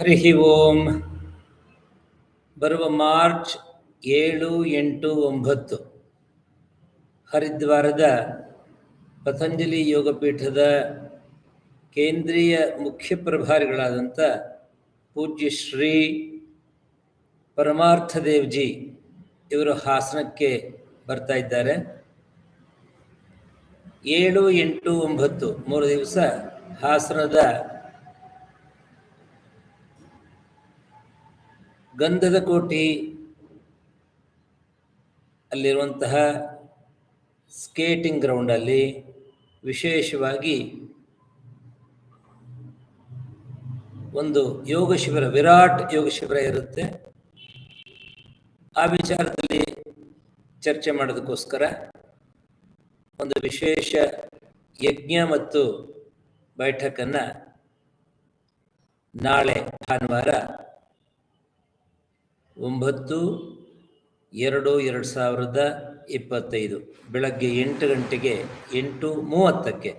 ಹರಿ ಓಂ. ಬರುವ ಮಾರ್ಚ್ ಏಳು ಎಂಟು ಒಂಬತ್ತು. ಹರಿದ್ವಾರದ ಪತಂಜಲಿ ಯೋಗಪೀಠದ ಕೇಂದ್ರೀಯ ಮುಖ್ಯ ಪ್ರಭಾರಿಗಳಾದಂಥ ಪೂಜ್ಯ ಶ್ರೀ ಪರಮಾರ್ಥ ದೇವ್ಜಿ ಇವರು ಹಾಸನಕ್ಕೆ ಬರ್ತಾ ಇದ್ದಾರೆ. ಏಳು ಎಂಟು ಒಂಬತ್ತು ಮೂರು ದಿವಸ ಹಾಸನದ ಗಂಧದ ಕೋಟಿ ಅಲ್ಲಿರುವಂತಹ ಸ್ಕೇಟಿಂಗ್ ಗ್ರೌಂಡಲ್ಲಿ ವಿಶೇಷವಾಗಿ ಒಂದು ಯೋಗ ಶಿಬಿರ, ವಿರಾಟ್ ಯೋಗ ಶಿಬಿರ ಇರುತ್ತೆ. ಆ ವಿಚಾರದಲ್ಲಿ ಚರ್ಚೆ ಮಾಡೋದಕ್ಕೋಸ್ಕರ ಒಂದು ವಿಶೇಷ ಯಜ್ಞ ಮತ್ತು ಬೈಠಕನ್ನು ನಾಳೆ ಭಾನುವಾರ ಒಂಬತ್ತು ಎರಡು ಎರಡು ಸಾವಿರದ ಇಪ್ಪತ್ತೈದು, ಬೆಳಗ್ಗೆ ಎಂಟು ಗಂಟೆಗೆ ಎಂಟು ಮೂವತ್ತಕ್ಕೆ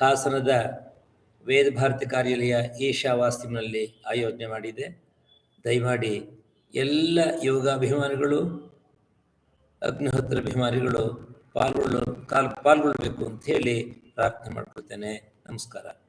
ಹಾಸನದ ವೇದ ಭಾರತಿ ಕಾರ್ಯಾಲಯ ಈಶಾವಾಸ್ತಿನಲ್ಲಿ ಆಯೋಜನೆ ಮಾಡಿದೆ. ದಯಮಾಡಿ ಎಲ್ಲ ಯೋಗಾಭಿಮಾನಿಗಳು, ಅಗ್ನಿಹೋತ್ರ ಅಭಿಮಾನಿಗಳು ಪಾಲ್ಗೊಳ್ಳು ಕಾಲ್ ಪಾಲ್ಗೊಳ್ಬೇಕು ಅಂತ ಹೇಳಿ ಪ್ರಾರ್ಥನೆ ಮಾಡ್ಕೊಳ್ತೇನೆ. ನಮಸ್ಕಾರ.